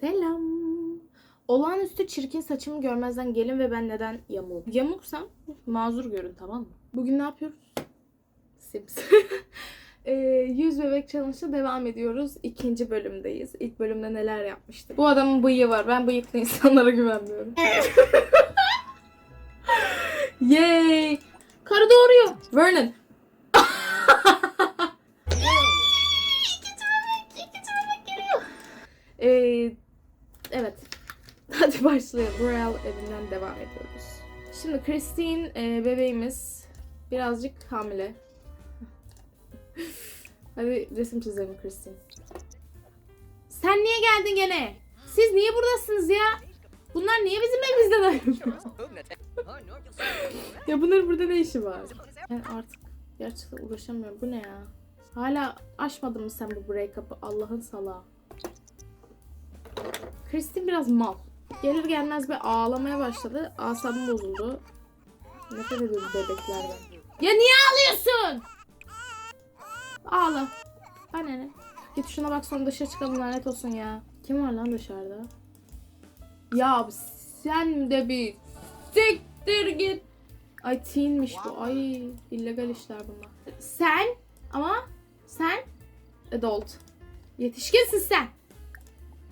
Selam. Olağanüstü çirkin saçımı görmezden gelin ve ben neden yamuğum? Yamuksam mazur görün tamam mı? Bugün ne yapıyoruz? Sims. Ee, yüz bebek challenge'a devam ediyoruz. İkinci bölümdeyiz. İlk bölümde neler yapmıştık? Bu adamın bıyığı var. Ben bıyıklı insanlara güvenmiyorum. Yay! Karı doğuruyor. Vernon. evet. Hadi başlayalım. Royal evinden devam ediyoruz. Şimdi Christine e, bebeğimiz birazcık hamile. Hadi resim çizelim Christine. Sen niye geldin gene? Siz niye buradasınız ya? Bunlar niye bizim evimizden ayrılıyor? ya bunların burada ne işi var? Ben artık gerçekten uğraşamıyorum. Bu ne ya? Hala aşmadın mı sen bu break-up'ı? Allah'ın salağı. Christine biraz mal. Gelir gelmez bir ağlamaya başladı. Asabım bozuldu. Nefret ediyorum bebeklerden. Ya niye ağlıyorsun? Ağla. Bana ne? Git şuna bak sonra dışarı çıkalım lanet olsun ya. Kim var lan dışarıda? Ya sen de bir siktir git. Ay teenmiş bu. Ay illegal işler bunlar. Sen ama sen adult. Yetişkinsin sen.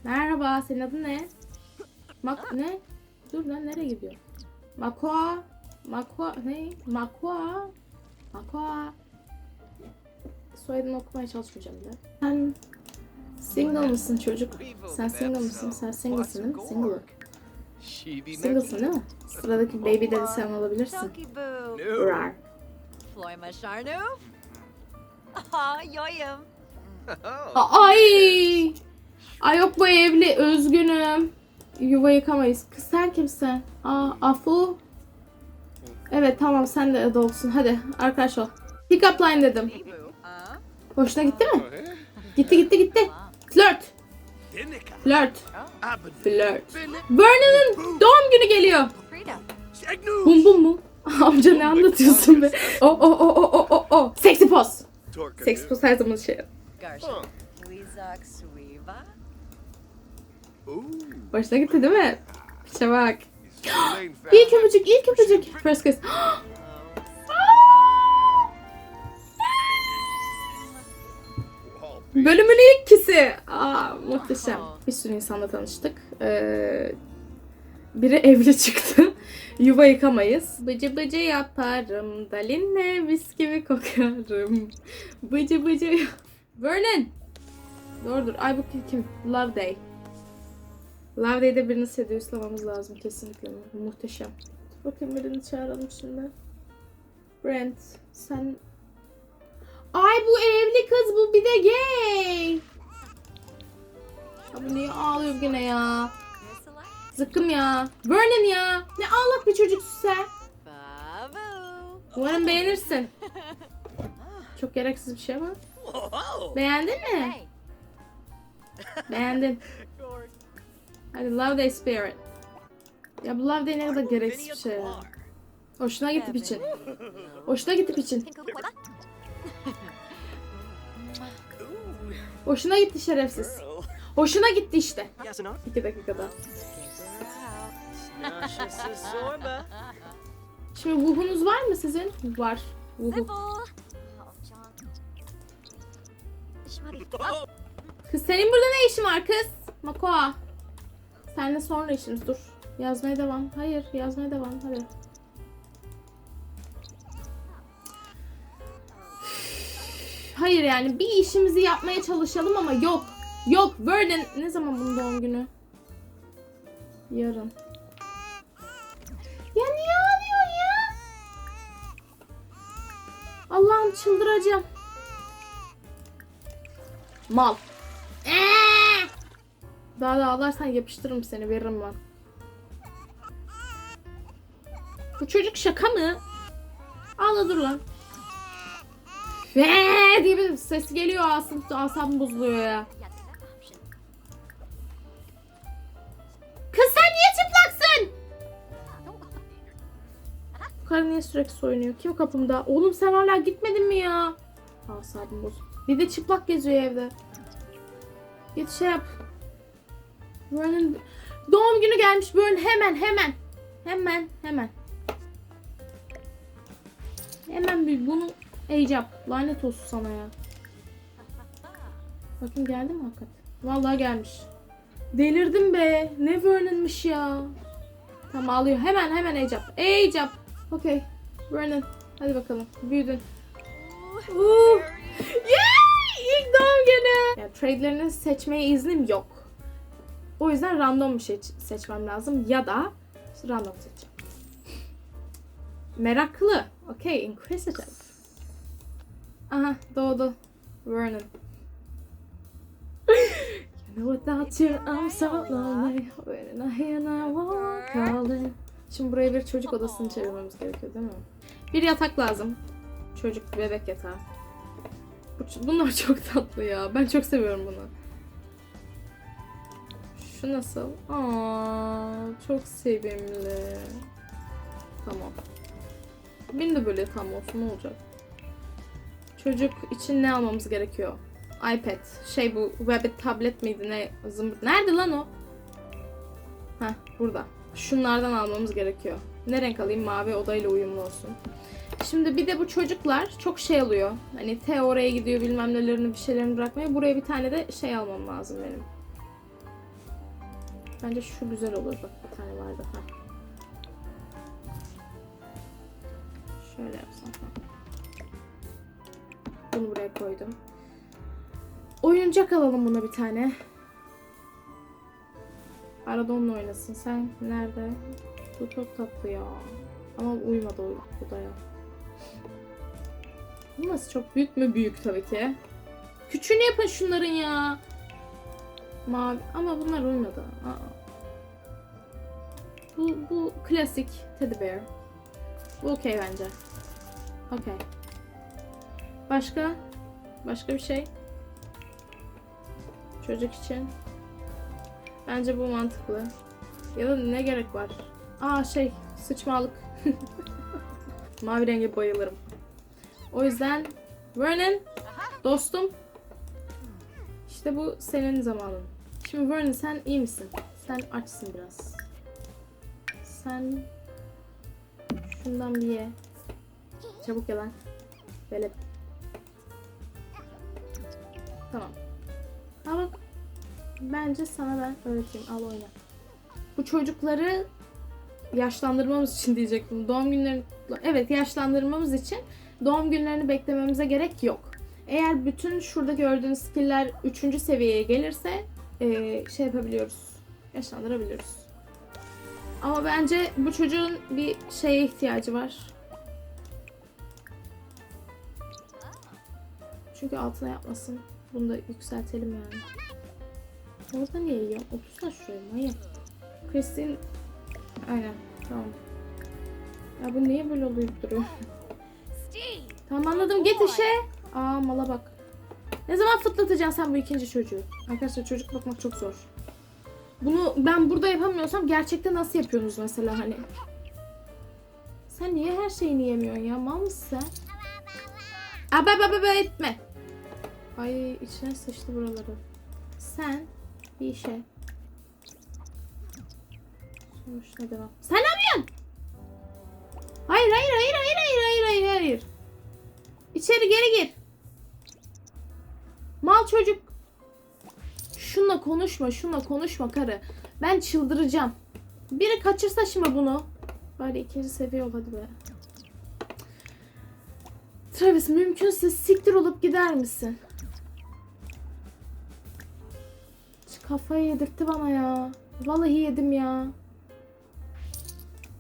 Merhaba senin adın ne? Mak ne? Dur lan nereye gidiyor? Makua. Makua ne? Makua. Makua. Soyadını okumaya çalışmayacağım bile. Sen single mısın çocuk? Sen single mısın? Sen single'sın değil mi? Single. Single'sın değil mi? Sıradaki baby dedi sen olabilirsin. Rar. Floima Sharnov. Aha, yoyum. Ay! Ay yok bu evli. Üzgünüm. Yuva yıkamayız. Kız sen kimsin? Aa Afu. Evet tamam sen de adultsun. Hadi arkadaş ol. Pick up line dedim. Hoşuna gitti mi? Gitti gitti gitti. Flirt. Flirt. Flirt. Vernon'un doğum günü geliyor. Bum bum mu? Amca ne anlatıyorsun be? O o o o o o o. Seksi poz. Seksi poz her zaman şey. Hoşuna gitti değil mi? Piçe bak. İlk öpücük, ilk öpücük. First kiss. Bölümün ilk kisi. Aa, muhteşem. Bir sürü insanla tanıştık. Ee, biri evli çıktı. Yuva yıkamayız. Bıcı bıcı yaparım. Dalinle mis gibi kokarım. Bıcı bıcı Vernon. Doğrudur. Ay bu kim? Love Day. Love Day'de birini seduce'lamamız lazım kesinlikle. Muhteşem. Bakayım birini çağıralım şimdi. Brent sen... Ay bu evli kız bu bir de gay. Ya bu niye ağlıyor gene ya? Zıkkım ya. Vernon ya. Ne ağlak bir çocuksun sen. Umarım beğenirsin. Çok gereksiz bir şey ama. Beğendin mi? Beğendin. Hadi Love Day Spirit. Ya bu Love Day ne kadar gereksiz bir şey ya. Hoşuna gitti piçin. Hoşuna gitti piçin. Hoşuna gitti şerefsiz. Hoşuna gitti işte. İki dakikada. Şimdi vuhunuz var mı sizin? Var. Shmari. Kız senin burada ne işin var kız? Makoa. Seninle sonra işimiz dur. Yazmaya devam. Hayır yazmaya devam. Hadi. Hayır yani bir işimizi yapmaya çalışalım ama yok. Yok. Vernon ne zaman bunun doğum günü? Yarın. Ya niye ağlıyor ya? Allah'ım çıldıracağım. Mal. Daha da ağlarsan yapıştırırım seni veririm ben. Bu çocuk şaka mı? Ağla dur lan. Ve diye bir ses geliyor asım, asabım bozuluyor ya. Kız sen niye çıplaksın? Bu karı niye sürekli soyunuyor? Kim kapımda? Oğlum sen hala gitmedin mi ya? Asabım bozuldu. Bir de çıplak geziyor evde. Git şey yap. Vern'ın doğum günü gelmiş Vern hemen hemen. Hemen hemen. Hemen bir bunu icap. Lanet olsun sana ya. Bakın geldi mi hakikaten? Vallahi gelmiş. Delirdim be. Ne Vernon'mış ya. Tamam ağlıyor. Hemen hemen icap. Icap. Okey. Vernon. Hadi bakalım. Büyüdün. Uh. Yay! İlk doğum günü. Ya trade'lerini seçmeye iznim yok. O yüzden random bir şey seçmem lazım. Ya da işte random seçeceğim. Meraklı. Okay, inquisitive. Aha doğdu. Vernon. you know without you I'm so lonely. When I hear I walk calling. Şimdi buraya bir çocuk odasını çevirmemiz gerekiyor değil mi? Bir yatak lazım. Çocuk bebek yatağı. Bu- Bunlar çok tatlı ya. Ben çok seviyorum bunu. Şu nasıl? Aa, çok sevimli. Tamam. Benim de böyle tam olsun ne olacak? Çocuk için ne almamız gerekiyor? iPad. Şey bu Webbit tablet miydi ne? Zımbırt. Nerede lan o? Heh burada. Şunlardan almamız gerekiyor. Ne renk alayım? Mavi odayla uyumlu olsun. Şimdi bir de bu çocuklar çok şey alıyor. Hani T oraya gidiyor bilmem nelerini bir şeylerini bırakmaya. Buraya bir tane de şey almam lazım benim. Bence şu güzel olur. Bak bir tane vardı. Ha. Şöyle yapsam. Bunu buraya koydum. Oyuncak alalım buna bir tane. Arada onunla oynasın. Sen nerede? Bu çok tatlı ya. Ama uyumadı o odaya. Bu nasıl çok büyük mü? Büyük tabii ki. Küçüğünü yapın şunların ya. Mavi. Ama bunlar uymadı. Aa. Bu, bu klasik teddy bear. Bu okey bence. Okey. Başka? Başka bir şey? Çocuk için. Bence bu mantıklı. Ya da ne gerek var? Aa şey, sıçmalık. Mavi renge bayılırım. O yüzden Vernon, dostum. İşte bu senin zamanın. Şimdi Vernon sen iyi misin? Sen açsın biraz. Sen şundan bir ye. Çabuk ye. Böyle. Tamam. Bak. Bence sana ben öğreteyim. Al oyna. Bu çocukları yaşlandırmamız için diyecektim. Doğum günlerini evet yaşlandırmamız için doğum günlerini beklememize gerek yok. Eğer bütün şurada gördüğünüz skill'ler 3. seviyeye gelirse eee, şey yapabiliyoruz. Yaşlandırabiliyoruz. Ama bence bu çocuğun bir şeye ihtiyacı var. Çünkü altına yapmasın. Bunu da yükseltelim yani. Orada niye yiyor? Otursana şuraya manyak. Christine... Aynen tamam. Ya bu niye böyle olup duruyor? Tamam anladım git işe. Aa mala bak. Ne zaman fıtlatacaksın sen bu ikinci çocuğu? Arkadaşlar çocuk bakmak çok zor. Bunu ben burada yapamıyorsam gerçekten nasıl yapıyorsunuz mesela hani? Sen niye her şeyini yemiyorsun ya? Mal mısın sen? Aba baba baba etme. Ay içine sıçtı buraları. Sen bir işe. Sonuç ne devam? Sen ne yapıyorsun? Hayır hayır hayır hayır hayır hayır hayır hayır. İçeri geri gir. Mal çocuk. Şunla konuşma, şunla konuşma karı. Ben çıldıracağım. Biri kaçırsa şimdi bunu. Bari ikinci seviye ol hadi be. Travis mümkünse siktir olup gider misin? Kafayı yedirtti bana ya. Vallahi yedim ya.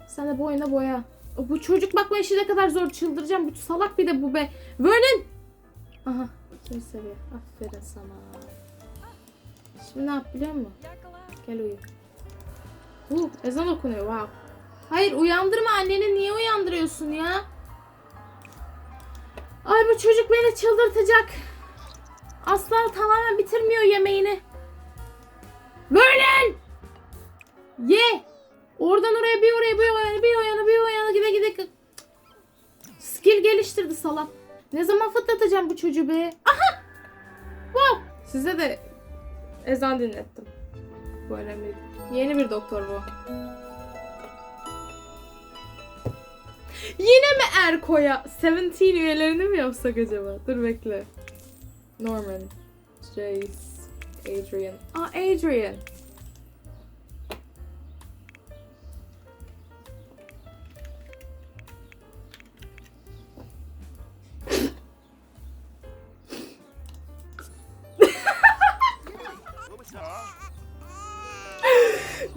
Sen de boyuna boya. Bu çocuk bakma işi ne kadar zor çıldıracağım. Bu salak bir de bu be. Vernon! Aha ikinci seviye. Aferin sana. Şimdi ne yap biliyor musun? Gel uyu. Uh, ezan okunuyor wow. Hayır uyandırma anneni niye uyandırıyorsun ya? Ay bu çocuk beni çıldırtacak. Asla tamamen bitirmiyor yemeğini. Vernon! Ye! Oradan oraya bir oraya bir oraya bir o yana bir o yana gide gide. Skill geliştirdi salak. Ne zaman fıtlatacağım bu çocuğu be? Aha! Wow! Size de ezan dinlettim. Bu önemli. Yeni bir doktor bu. Yine mi Erko'ya? 17 üyelerini mi yapsak acaba? Dur bekle. Norman. Jace. Adrian. Aa Adrian.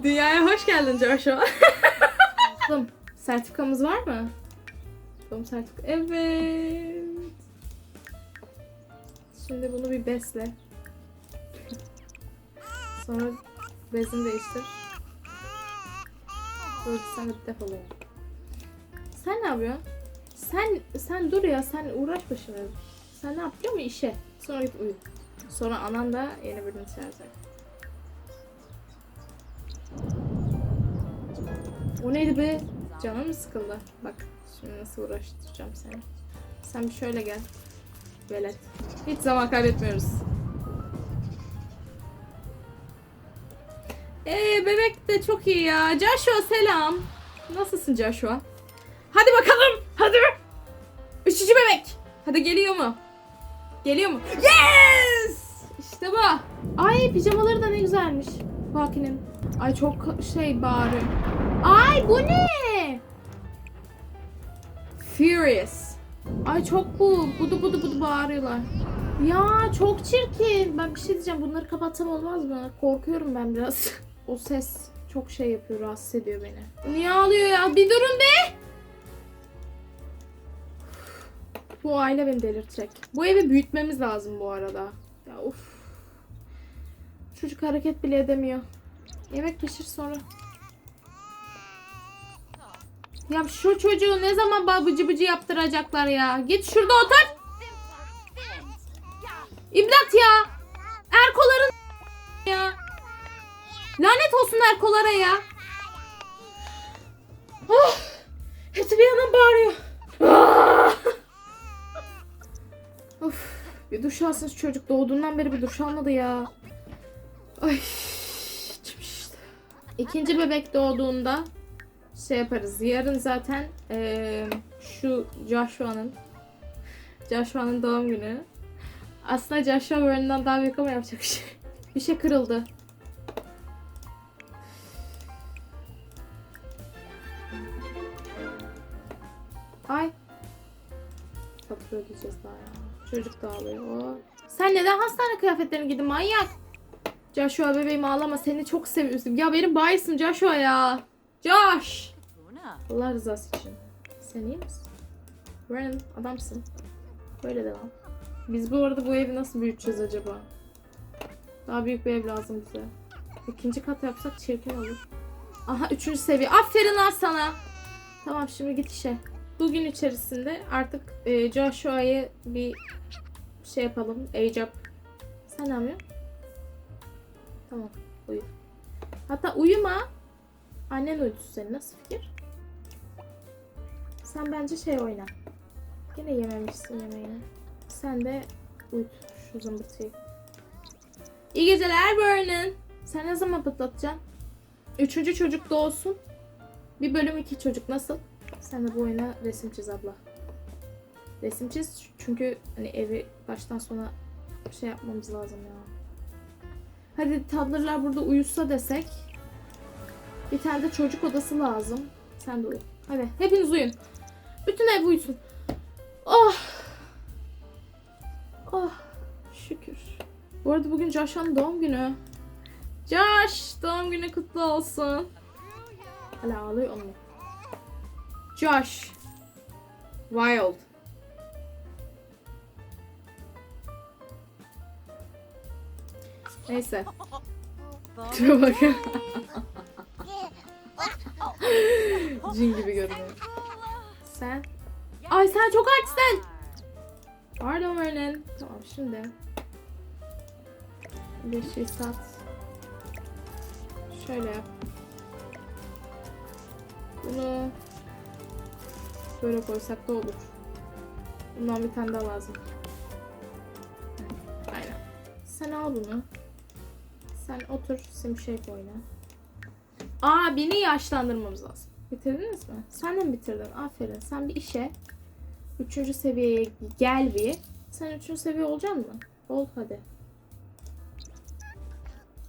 Dünyaya hoş geldin Joshua. Oğlum sertifikamız var mı? Doğum sertifika. Evet. Şimdi bunu bir besle. Sonra bezini değiştir. Böyle sen de defol. Sen ne yapıyorsun? Sen sen dur ya sen uğraş başına. Sen ne yapıyor mu işe? Sonra git uyu. Sonra anan da yeni birini çağıracak. O neydi be? Canım mı sıkıldı? Bak şimdi nasıl uğraştıracağım seni. Sen bir şöyle gel. Velet. Hiç zaman kaybetmiyoruz. Ee bebek de çok iyi ya. Joshua selam. Nasılsın Joshua? Hadi bakalım. Hadi. Üçüncü bebek. Hadi geliyor mu? Geliyor mu? Yes! İşte bu. Ay pijamaları da ne güzelmiş. Baki'nin. Ay çok şey bağırıyor. Ay bu ne? Furious. Ay çok bu. Budu budu budu bağırıyorlar. Ya çok çirkin. Ben bir şey diyeceğim. Bunları kapatsam olmaz mı? Korkuyorum ben biraz. o ses çok şey yapıyor. Rahatsız ediyor beni. Niye ağlıyor ya? Bir durun be. Bu aile beni delirtecek. Bu evi büyütmemiz lazım bu arada. Ya of. Çocuk hareket bile edemiyor. Yemek pişir sonra. Ya şu çocuğu ne zaman babıcı bıcı yaptıracaklar ya? Git şurada otur. İmdat ya. Erkoların ya. Lanet olsun Erkolara ya. Oh, hepsi bir yandan bağırıyor. Ah! of, bir duş alsın şu çocuk doğduğundan beri bir duş almadı ya. Ay, içim. İkinci bebek doğduğunda şey yaparız. Yarın zaten eee, şu Joshua'nın Joshua'nın doğum günü. Aslında Joshua Vernon'dan daha büyük ama yapacak bir şey. Bir şey kırıldı. Ay. Fatura ödeyeceğiz daha ya. Çocuk da ağlıyor. Sen neden hastane kıyafetlerini giydin manyak? Joshua bebeğim ağlama seni çok seviyorsun. Ya benim bayisim Joshua ya. Josh. Allah rızası için. Sen iyi misin? Brennan adamsın. Böyle devam. Biz bu arada bu evi nasıl büyüteceğiz acaba? Daha büyük bir ev lazım bize. İkinci kat yapsak çirkin olur. Aha üçüncü seviye. Aferin lan sana. Tamam şimdi git işe. Bugün içerisinde artık e, Joshua'yı bir şey yapalım. Age. Sen ne yapıyorsun? Tamam uyu. Hatta uyuma. Annen uyutusu seni. Nasıl fikir? Sen bence şey oyna. Yine yememişsin yemeğini. Sen de uyut şu zımbırtıyı. İyi geceler Vernon. Sen ne zaman patlatacaksın? Üçüncü çocuk doğsun. Bir bölüm iki çocuk nasıl? Sen de bu oyuna resim çiz abla. Resim çiz çünkü hani evi baştan sona şey yapmamız lazım ya. Hadi toddlerlar burada uyusa desek. Bir tane de çocuk odası lazım. Sen de uyu. Hadi hepiniz uyun. Bütün ev uyusun. Oh. Oh. Şükür. Bu arada bugün Josh'un doğum günü. Josh doğum günü kutlu olsun. Hala ağlıyor onu. Josh. Wild. Neyse. Şuna bak. Cin gibi görünüyor. Sen? Ay sen çok açsın. Pardon Vernon. Tamam şimdi. Bir şey sat. Şöyle. Bunu böyle koysak da olur. Bundan bir tane daha lazım. Aynen. Sen al bunu. Sen otur Simshake oyna. Aa beni yaşlandırmamız lazım. Bitirdiniz mi? Sen de mi bitirdin? Aferin. Sen bir işe. Üçüncü seviyeye gel bir. Sen üçüncü seviye olacaksın mı? Ol hadi.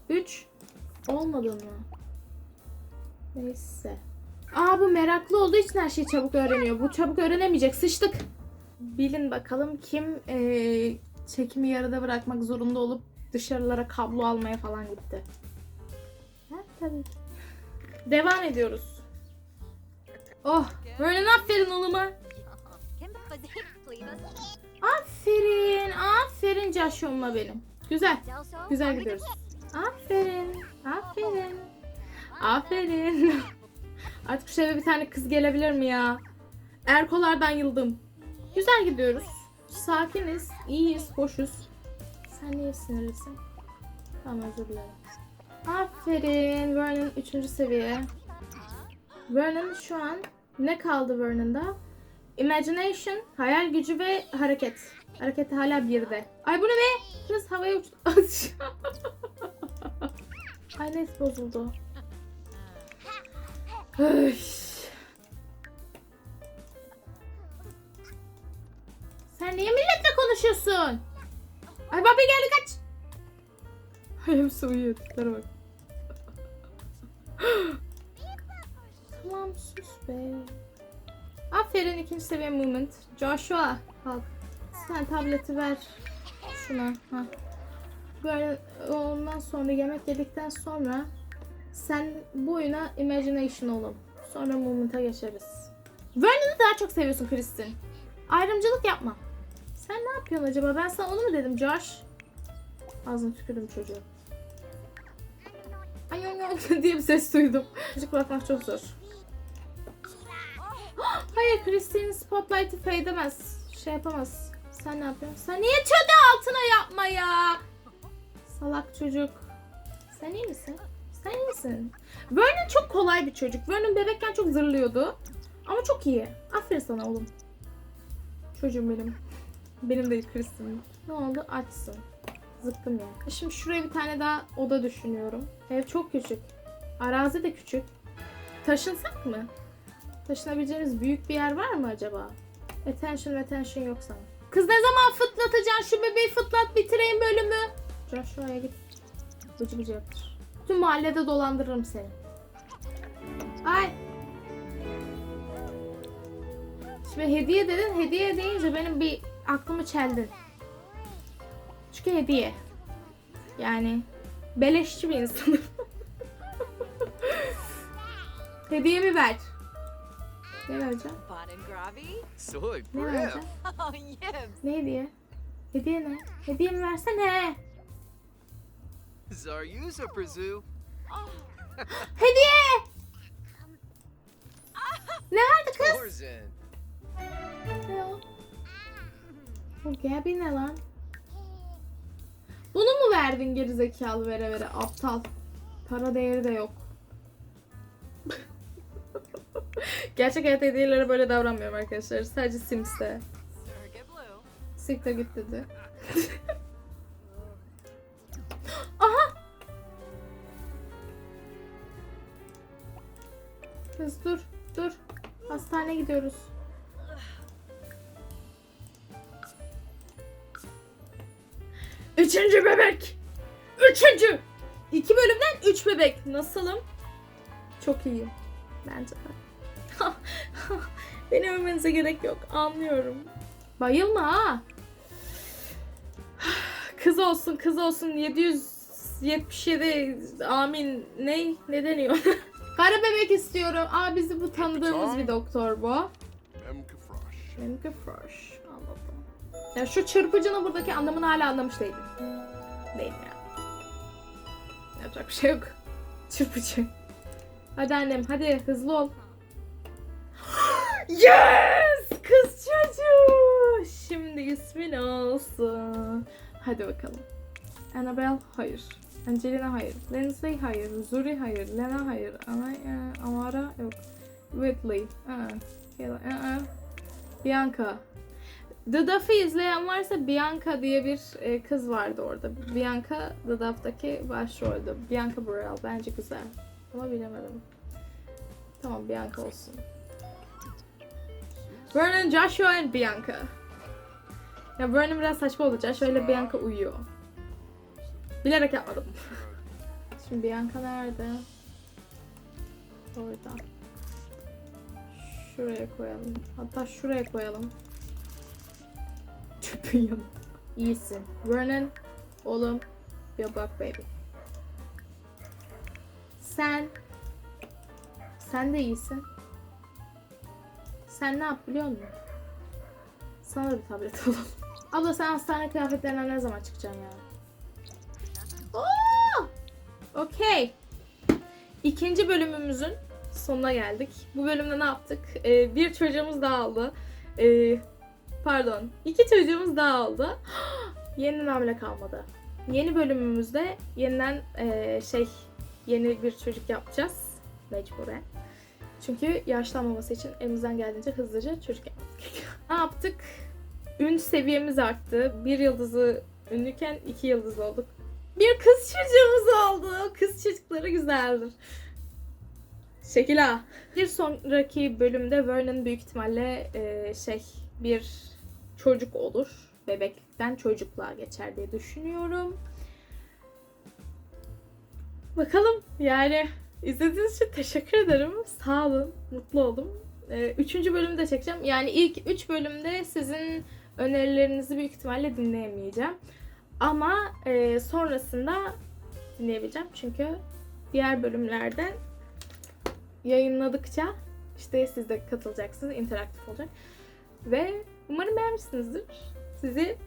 Üç. Olmadın mı? Neyse. Aa bu meraklı olduğu için her şeyi çabuk öğreniyor. Bu çabuk öğrenemeyecek. Sıçtık. Bilin bakalım kim eee, çekimi yarıda bırakmak zorunda olup dışarılara kablo almaya falan gitti. Ha, tabii. Devam ediyoruz. Oh, Vernon aferin oğluma. Aferin, aferin Joshua benim. Güzel, güzel gidiyoruz. Aferin, aferin, aferin. Artık şu eve bir tane kız gelebilir mi ya? Erkolardan yıldım. Güzel gidiyoruz. Sakiniz, iyiyiz, hoşuz. Sen niye sinirlisin? Tamam özür dilerim. Aferin. Vernon 3. seviye. Vernon şu an ne kaldı Vernon'da? Imagination, hayal gücü ve hareket. Hareket hala birde. Ay bu ne be? Kız havaya uçtu. Ay neyse bozuldu. Ay. Sen niye milletle konuşuyorsun? Ay baba geldi kaç. Ay hepsi uyuyor. Tiplere bak. Sus be. Aferin ikinci seviye movement. Joshua kalk. Sen tableti ver şuna. Ha. Böyle ondan sonra yemek yedikten sonra sen bu oyuna imagination olun. Sonra movement'a geçeriz. Vernon'u daha çok seviyorsun Kristin. Ayrımcılık yapma. Sen ne yapıyorsun acaba? Ben sana onu mu dedim Josh? Ağzını tükürdüm çocuğu. Ay ay ay diye bir ses duydum. Çocuk bırakmak çok zor. Hayır Christine Spotlight'ı fade edemez. Şey yapamaz. Sen ne yapıyorsun? Sen niye çadı altına yapma ya? Salak çocuk. Sen iyi misin? Sen iyi misin? Vernon çok kolay bir çocuk. Vernon bebekken çok zırlıyordu. Ama çok iyi. Aferin sana oğlum. Çocuğum benim. Benim değil Kristin. Ne oldu? Açsın. Zıkkım ya. Şimdi şuraya bir tane daha oda düşünüyorum. Ev çok küçük. Arazi de küçük. Taşınsak mı? Taşınabileceğimiz büyük bir yer var mı acaba? Attention attention yok sana. Kız ne zaman fıtlatacaksın şu bebeği fıtlat bitireyim bölümü. Joshua'ya git. Bıcı bıcı yaptır. Tüm mahallede dolandırırım seni. Ay. Şimdi hediye dedin. Hediye deyince benim bir aklımı çeldin. Çünkü hediye. Yani beleşçi bir insanım. Hediyemi ver. Ne vereceğim? Soy Ne vereceğim? Oh. Ne hediye? Hediye ne? Hediyemi versene. Zaryuza prezu. Oh, Hediye! Ne verdi kız? Torzen. Ne o? O Gabi ne lan? Bunu mu verdin gerizekalı vere vere aptal? Para değeri de yok. Gerçek hayat hediyelere böyle davranmıyorum arkadaşlar. Sadece Blue. Siktir git dedi. Aha! Kız dur, dur. Hastaneye gidiyoruz. Üçüncü bebek! Üçüncü! İki bölümden üç bebek. Nasılım? Çok iyiyim. Bence de. Beni övmenize gerek yok. Anlıyorum. Bayılma ha. Kız olsun kız olsun 777 amin ne ne deniyor? Kara bebek istiyorum. Aa bizi bu tanıdığımız bir doktor bu. Memke Frosh. Anladım. Ya şu çırpıcının buradaki anlamını hala anlamış değilim. Değilim ya. Yapacak bir şey yok. Çırpıcı. Hadi annem hadi hızlı ol. Yes! Kız çocuğu. Şimdi ismin olsun. Hadi bakalım. Annabelle hayır. Angelina hayır. Lindsay hayır. Zuri hayır. Lena hayır. Ana, e, Amara yok. Whitley. Aa. Kayla, aa. Bianca. The Duff'ı izleyen varsa Bianca diye bir e, kız vardı orada. Bianca The Duff'taki başroldü. Bianca Burrell. Bence güzel. Ama bilemedim. Tamam Bianca olsun. Vernon, Joshua and Bianca. Ya Vernon biraz saçma oldu. Joshua ile Bianca uyuyor. Bilerek yapmadım. Şimdi Bianca nerede? Orada. Şuraya koyalım. Hatta şuraya koyalım. Çöpün yanı. İyisin. Vernon, oğlum, bir bak baby. Sen, sen de iyisin. Sen ne yap biliyor musun? Sana da bir tablet alalım. Abla sen hastane kıyafetlerinden ne zaman çıkacaksın ya? Oo! Okey. İkinci bölümümüzün sonuna geldik. Bu bölümde ne yaptık? Ee, bir çocuğumuz daha oldu. Ee, pardon. iki çocuğumuz daha oldu. Yeniden hamile kalmadı. Yeni bölümümüzde yeniden ee, şey yeni bir çocuk yapacağız. Mecburen. Çünkü yaşlanmaması için elimizden geldiğince hızlıca çocuk gerekiyor. Ne yaptık? Ün seviyemiz arttı. Bir yıldızı ünlüken iki yıldız olduk. Bir kız çocuğumuz oldu. Kız çocukları güzeldir. Şekil ha. Bir sonraki bölümde Vernon büyük ihtimalle e, şey bir çocuk olur. Bebekten çocukluğa geçer diye düşünüyorum. Bakalım yani izlediğiniz için teşekkür ederim. Sağ olun. Mutlu oldum. E, üçüncü bölümü de çekeceğim. Yani ilk üç bölümde sizin önerilerinizi büyük ihtimalle dinleyemeyeceğim. Ama e, sonrasında dinleyebileceğim. Çünkü diğer bölümlerden yayınladıkça işte siz de katılacaksınız. interaktif olacak. Ve umarım beğenmişsinizdir. Sizi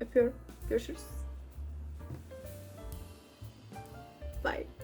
öpüyorum. Görüşürüz. Bye.